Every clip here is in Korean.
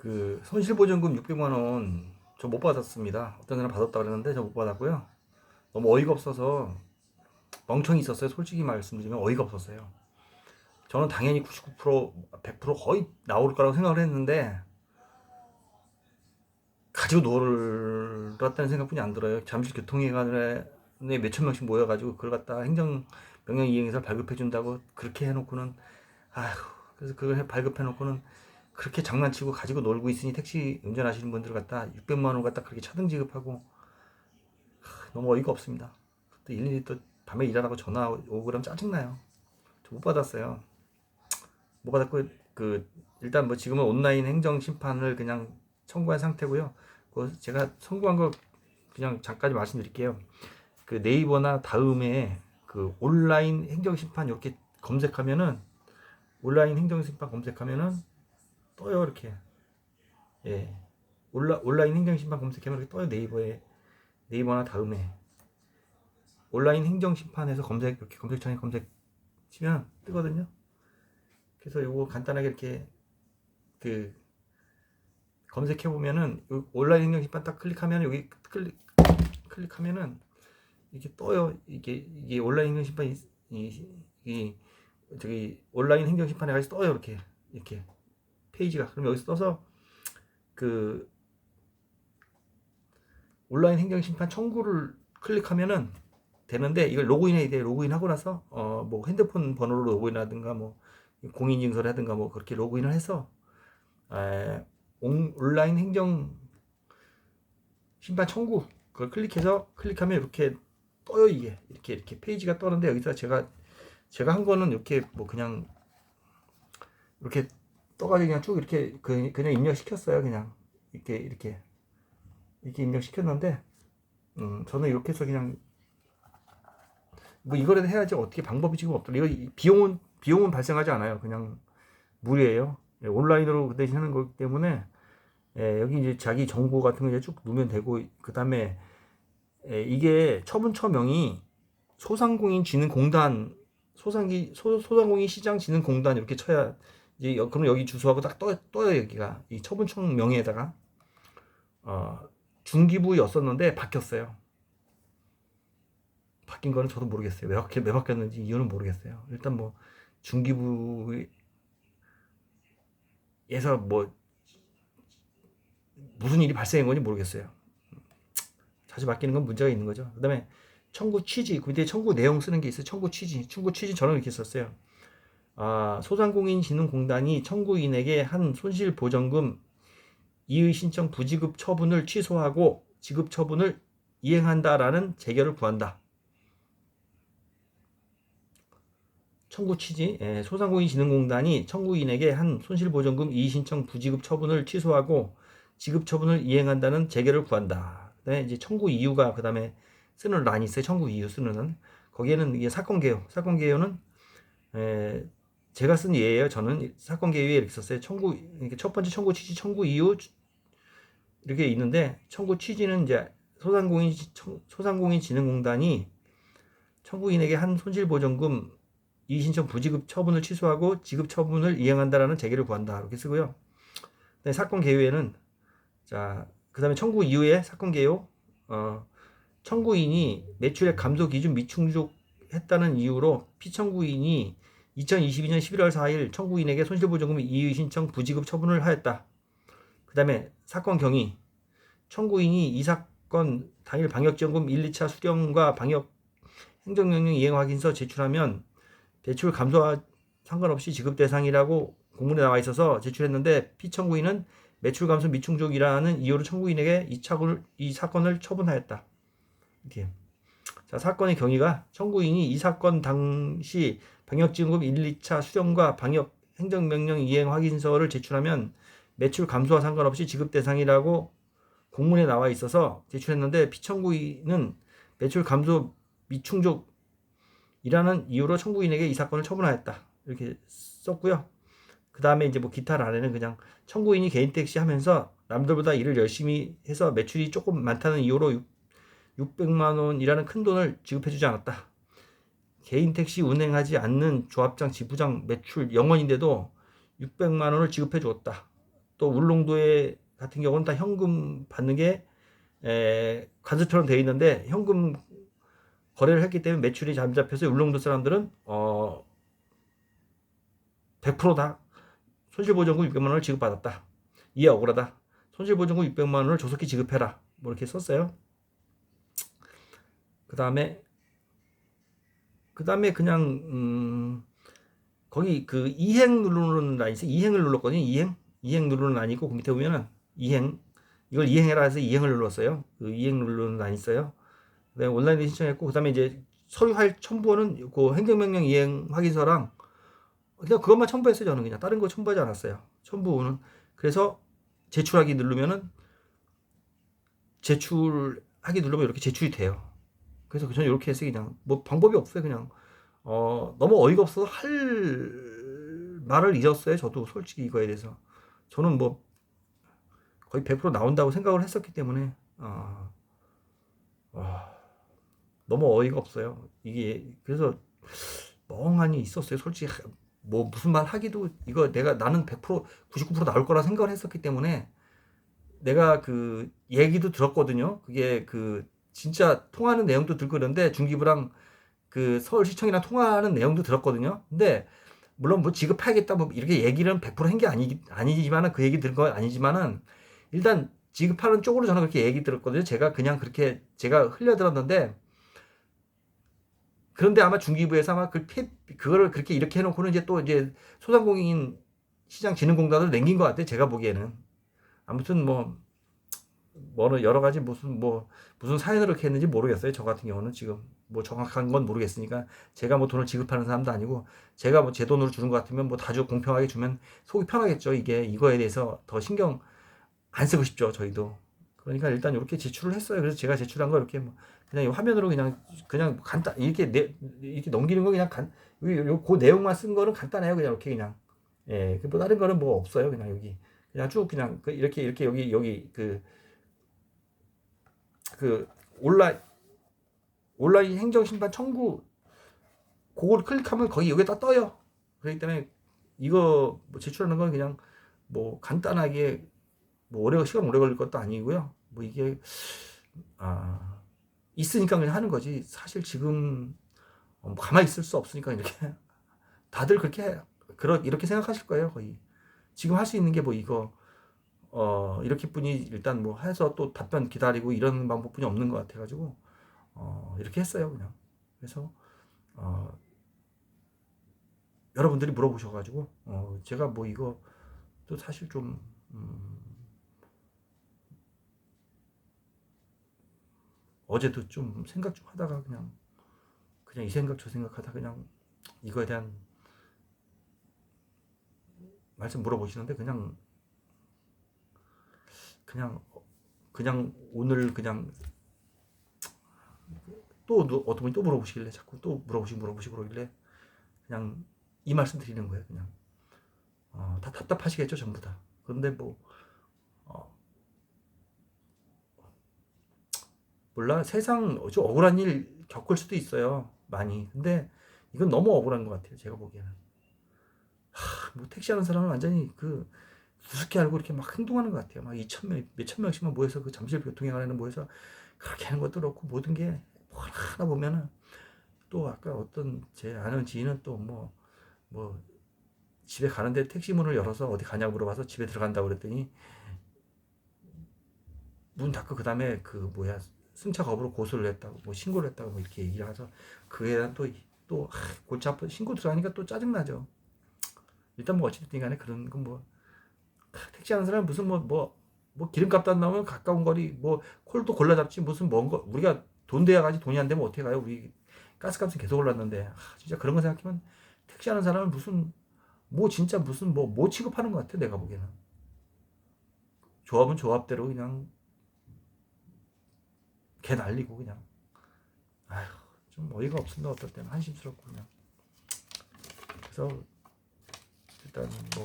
그 손실보전금 600만 원 저 못 받았습니다. 어떤 사람 받았다 그랬는데 저 못 받았고요. 너무 어이가 없어서 멍청이 있었어요. 솔직히 말씀드리면 어이가 없었어요. 저는 당연히 99% 100% 거의 나올 거라고 생각을 했는데 가지고 놀았다는 생각뿐이 안 들어요. 잠실 교통회관에 몇천 명씩 모여가지고 그걸 갖다 행정 명령 이행해서 발급해 준다고 그렇게 해놓고는 아휴 그래서 그걸 해- 발급해 놓고는 그렇게 장난치고 가지고 놀고 있으니 택시 운전하시는 분들 갖다 600만 원 갖다 그렇게 차등 지급하고 하, 너무 어이가 없습니다. 또 일일이 또 밤에 일하라고 전화 오고 그러면 짜증나요. 저 못 받았어요. 못 받았고 그 일단 뭐 지금은 온라인 행정 심판을 그냥 청구한 상태고요. 그 제가 청구한 거 그냥 잠깐 말씀드릴게요. 그 네이버나 다음에 그 온라인 행정 심판 이렇게 검색하면은 온라인 행정 심판 검색하면은 떠요 이렇게. 예. 온라 온라인 행정 심판 검색하면 이렇게 떠요 네이버에. 네이버나 다음에. 온라인 행정 심판에서 검색 이렇게 검색창에 검색 치면 뜨거든요. 그래서 요거 간단하게 이렇게 그 검색해 보면은 요 온라인 행정 심판 딱 클릭하면 여기 클릭 클릭하면은 이렇게 떠요. 이게 이게 온라인 행정 심판 이, 이, 이 저기 온라인 행정 심판에 가서 떠요 이렇게. 이렇게 페이지가 그럼 여기서 떠서 그 온라인 행정 심판 청구를 클릭하면은 되는데 이걸 로그인해야 돼. 로그인하고 나서 어 뭐 핸드폰 번호로 로그인하든가 뭐 공인인증서를 하든가 뭐 그렇게 로그인을 해서 온라인 행정 심판 청구 그걸 클릭해서 클릭하면 이렇게 떠요 이게 이렇게 이렇게 페이지가 떠는데 여기서 제가 제가 한 거는 이렇게 뭐 그냥 이렇게 떠가지고 그냥 쭉 이렇게 그- 그냥 입력시켰어요 그냥. 이렇게 이렇게. 이렇게 입력시켰는데 음 저는 이렇게 해서 그냥 뭐 이거라도 해야지 어떻게 방법이 지금 없더라고요 이거 이- 비용은 비용은 발생하지 않아요. 그냥 무료예요. 예, 온라인으로 그 대신 하는 거기 때문에 예, 여기 이제 자기 정보 같은 거 이제 쭉 넣으면 되고 그 다음에 예, 이게 처분처명이 소상공인진흥공단 소상기 소, 소상공인 시장진흥공단 이렇게 쳐야 이제 여- 그럼 여기 주소하고 딱 떠, 떠요 여기가 이 처분처명에다가 어, 중기부였었는데 바뀌었어요. 바뀐 거는 저도 모르겠어요. 왜, 바뀌, 왜 바뀌었는지 이유는 모르겠어요. 일단 뭐 중기부에서 뭐 무슨 일이 발생한 건지 모르겠어요. 자주 바뀌는 건 문제가 있는 거죠. 그 다음에 청구 취지, 그때 청구 내용 쓰는 게 있어요. 청구 취지. 청구 취지 저는 이렇게 썼어요. 아, 소상공인진흥공단이 청구인에게 한 손실보전금 이의 신청 부지급 처분을 취소하고 지급 처분을 이행한다라는 재결을 구한다. 청구 취지, 예, 소상공인진흥공단이 청구인에게 한 손실보전금 이의 신청 부지급 처분을 취소하고 지급 처분을 이행한다는 재결을 구한다. 그다음에 이제 청구 이유가 그다음에 쓰는 있어요. 청구 이유 쓰는 거기에는 이게 사건 개요. 사건 개요는 에, 제가 쓴 예예요. 저는 사건 이렇게 썼어요. 청구 이렇게 첫 번째 청구 취지, 청구 이유 이렇게 있는데 청구 취지는 이제 소상공인 청- 소상공인 진흥공단이 청구인에게 한 손실보전금 이신청 부지급 처분을 취소하고 지급 처분을 이행한다라는 재개를 구한다 이렇게 쓰고요. 그다음에 사건 개요에는 자 그다음에 청구 이후에 사건 개요 어, 청구인이 매출액 감소 기준 미충족했다는 이유로 피청구인이 2022년 11월 4일 청구인에게 손실보전금 이의 신청 부지급 처분을 하였다. 그 다음에 사건 경위 청구인이 이 사건 당일 방역지원금 1, 2차 수령과 방역 행정명령 이행 확인서 제출하면 대출 감소와 상관없이 지급 대상이라고 공문에 나와 있어서 제출했는데 피청구인은 매출 감소 미충족이라는 이유로 청구인에게 이, 차고를, 이 사건을 처분하였다. 이렇게. 자, 사건의 경위가 청구인이 이 사건 당시 방역지원금 1, 2차 수령과 방역 행정명령 이행 확인서를 제출하면 매출 감소와 상관없이 지급 대상이라고 공문에 나와 있어서 제출했는데 피청구인은 매출 감소 미충족이라는 이유로 청구인에게 이 사건을 처분하였다. 이렇게 썼고요. 그 다음에 이제 뭐 기타 란에는 그냥 청구인이 개인 택시 하면서 남들보다 일을 열심히 해서 매출이 조금 많다는 이유로 600만 원이라는 큰 돈을 지급해주지 않았다. 개인 택시 운행하지 않는 조합장, 지부장 매출 0원인데도 600만 원을 지급해 주었다. 또 울릉도에 같은 경우는 다 현금 받는 게 에, 관습처럼 돼 있는데 현금 거래를 했기 때문에 매출이 잘 잡혀서 울릉도 사람들은 어 100%다 손실보전금 600만 원을 지급받았다. 이해 억울하다. 손실보전금 600만 원을 조속히 지급해라. 뭐 이렇게 썼어요. 그 다음에 그 다음에 그냥 음, 거기 그 이행 누르는 라인 있어요. 이행을 눌렀거든요. 이행 이행 누르는 라인 있고 그 밑에 보면은 이행 이걸 이행해라 해서 이행을 눌렀어요. 그 이행 누르는 라인 있어요. 그다음에 온라인에 신청했고 그다음에 이제 서류 할 첨부는 그 행정명령 이행 확인서랑 그냥 그것만 첨부했어요. 저는 그냥 다른 거 첨부하지 않았어요. 첨부는 그래서 제출하기 누르면은 제출하기 누르면 이렇게 제출이 돼요. 그래서 저는 이렇게 해서 그냥 뭐 방법이 없어요. 그냥 어 너무 어이가 없어서 할 말을 잊었어요. 저도 솔직히 이거에 대해서 저는 뭐 거의 100% 나온다고 생각을 했었기 때문에 어, 와, 너무 어이가 없어요. 이게 그래서 멍하니 있었어요. 솔직히 뭐 무슨 말 하기도 이거 내가 나는 100% 99% 나올 거라 생각을 했었기 때문에 내가 그 얘기도 들었거든요. 그게 그 진짜 통하는 내용도 들고 그런데 중기부랑 그 서울시청이랑 통화하는 내용도 들었거든요. 근데 물론 뭐 지급하겠다 뭐 이렇게 얘기는 100%한 게 아니 아니지만은 그 얘기 들은 건 아니지만은 일단 지급하는 쪽으로 저는 그렇게 얘기 들었거든요. 제가 그냥 그렇게 제가 흘려 들었는데 그런데 아마 중기부에서 아마 그 피, 그거를 그렇게 이렇게 해놓고는 이제 또 이제 소상공인 시장 진흥공단을 남긴 것 같아요. 제가 보기에는 아무튼 뭐 뭐는 여러 가지 무슨 뭐 무슨 사연을 이렇게 했는지 모르겠어요. 저 같은 경우는 지금 뭐 정확한 건 모르겠으니까 제가 뭐 돈을 지급하는 사람도 아니고 제가 뭐 제 돈으로 주는 것 같으면 뭐 다주 공평하게 주면 속이 편하겠죠. 이게 이거에 대해서 더 신경 안 쓰고 싶죠. 저희도 그러니까 일단 이렇게 제출을 했어요. 그래서 제가 제출한 거 이렇게 뭐 그냥 이 화면으로 그냥 그냥 간단 이렇게 내, 이렇게 넘기는 거 그냥 간, 요, 그 내용만 쓴 거는 간단해요. 그냥 이렇게 그냥 예, 그뭐 다른 거는 뭐 없어요. 그냥 여기 그냥 쭉 그냥 그 이렇게 이렇게 여기 여기 그 그 온라인 온라인 행정 심판 청구 그걸 클릭하면 거기 여기다 떠요. 그렇기 때문에 이거 뭐 제출하는 건 그냥 뭐 간단하게 뭐 오래 시간 오래 걸릴 것도 아니고요. 뭐 이게 아 있으니까 그냥 하는 거지. 사실 지금 어, 뭐 가만히 있을 수 없으니까 이렇게 다들 그렇게 그러 이렇게 생각하실 거예요 거의. 지금 할 수 있는 게 뭐 이거 어 이렇게뿐이 일단 뭐 해서 또 답변 기다리고 이런 방법뿐이 없는 것 같아가지고 어 이렇게 했어요 그냥. 그래서 어 여러분들이 물어보셔가지고 어 제가 뭐 이거 또 사실 좀 음, 어제도 좀 생각 좀 하다가 그냥 그냥 이 생각 저 생각 하다 그냥 이거에 대한 말씀 물어보시는데 그냥 그냥 그냥 오늘 그냥 또 누- 어떤 분이 또 물어보시길래 자꾸 또 물어보시고 물어보시고 그러길래 그냥 이 말씀 드리는 거예요 그냥. 어, 다 답답하시겠죠 전부 다. 그런데 뭐 어, 몰라. 세상 좀 억울한 일 겪을 수도 있어요 많이. 근데 이건 너무 억울한 것 같아요 제가 보기에는. 하, 뭐 택시하는 사람은 완전히 그 우습게 알고 이렇게 막 행동하는 것 같아요 막 2천 명 몇천 명씩만 모여서 그 잠실 교통행 안에는 모여서 그렇게 하는 것도 그렇고 모든 게뭐 하나 보면은 또 아까 어떤 제 아는 지인은 또 뭐 뭐 집에 가는데 택시 문을 열어서 어디 가냐고 물어봐서 집에 들어간다고 그랬더니 문 닫고 그 다음에 그 뭐야 승차 거부로 고소를 했다고 뭐 신고를 했다고 뭐 이렇게 얘기를 해서 그에 대한 또 또 골치 아파 신고 들어가니까 또 짜증 나죠. 일단 뭐 어찌됐든 간에 그런 건뭐 택시 하는 사람 무슨 뭐뭐 뭐 기름값 도 안 나오면 가까운 거리 뭐 콜도 골라 잡지 무슨 먼거 우리가 돈 돼야 가지 돈이 안 되면 어떻게 가요? 우리 가스값은 계속 올랐는데. 아, 진짜 그런 거 생각하면 택시 하는 사람은 무슨 뭐 진짜 무슨 뭐뭐 취급하는 것 같아 내가 보기에는. 조합은 조합대로 그냥 개 날리고 그냥. 아휴 좀 어이가 없습니다. 어떨 때는. 한심스럽고 그냥. 그래서 일단 뭐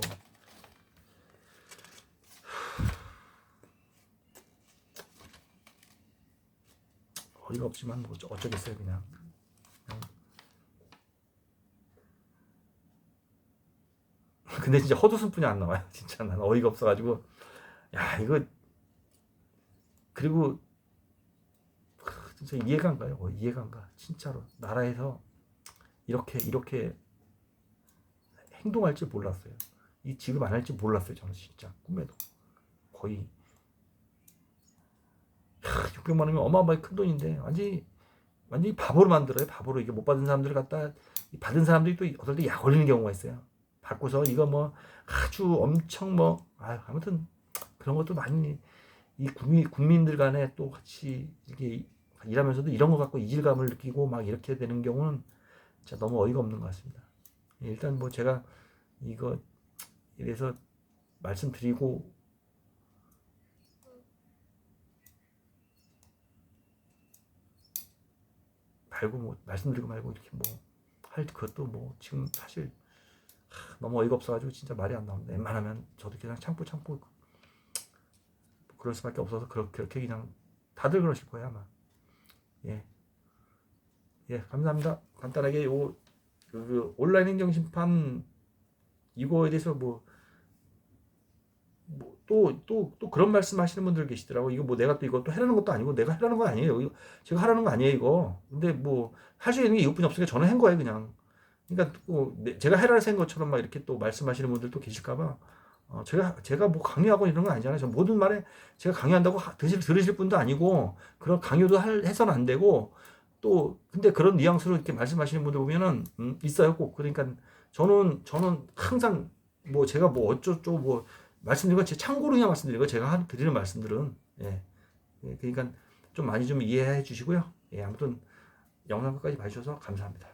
어이가 없지만 뭐 어쩌- 어쩌겠어요 그냥 그냥 근데 진짜 헛웃음뿐이 안 나와요. 진짜 난 어이가 없어가지고 야 이거 그리고 크, 진짜 이해가 안 가요. 어, 이해가 안 가. 진짜로 나라에서 이렇게 이렇게 행동할 줄 몰랐어요. 이 지급 안할줄 몰랐어요. 저는 진짜 꿈에도 거의 야, 600만 원이면 어마어마하게 큰 돈인데 완전히 완전히 바보로 만들어요. 바보로 이게 못 받은 사람들을 갖다 이 받은 사람들이 또 어떨 때 약 올리는 경우가 있어요. 받고서 이거 뭐 아주 엄청 뭐 아, 아무튼 그런 것도 많이 이 국민 국민들 간에 또 같이 이렇게 일하면서도 이런 거 갖고 이질감을 느끼고 막 이렇게 되는 경우는 진짜 너무 어이가 없는 것 같습니다. 일단 뭐 제가 이거 이래서 말씀드리고 말고 뭐 말씀드리고 말고 이렇게 뭐 할 그것도 뭐 지금 사실 하, 너무 어이가 없어가지고 진짜 말이 안 나옵니다. 웬만하면 저도 그냥 참고 참고 그럴 수밖에 없어서 그렇게, 그렇게 그냥 다들 그러실 거예요 아마. 예. 예, 감사합니다. 간단하게 요, 그 온라인 행정 심판 이거에 대해서 뭐뭐 또 또 또 그런 말씀 하시는 분들 계시더라고. 이거 뭐 내가 또또 해라는 것도 아니고 내가 하라는 건 아니에요. 이거 제가 하라는 거 아니에요 이거. 근데 뭐 할 수 있는 게 이것뿐이 없으니까 저는 한 거예요 그냥. 그러니까 또 내- 제가 해라는 생 것처럼 막 이렇게 또 말씀하시는 분들도 계실까봐 어, 제가 제가 뭐 강요하고 이런 건 아니잖아요. 저 모든 말에 제가 강요한다고 하- 드실 들으실 분도 아니고 그런 강요도 할, 해서는 안 되고 또 근데 그런 뉘앙스로 이렇게 말씀하시는 분들 보면은 음, 있어요 꼭 그러니까 저는 저는 항상 뭐 제가 뭐 어쩌고 뭐 말씀드린 건 제 참고로 그냥 말씀드린 거. 제가 하- 드리는 말씀들은 예. 예, 그러니까 좀 많이 좀 이해해 주시고요. 예 아무튼 영상 끝까지 봐주셔서 감사합니다.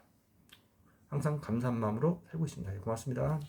항상 감사한 마음으로 살고 있습니다. 예, 고맙습니다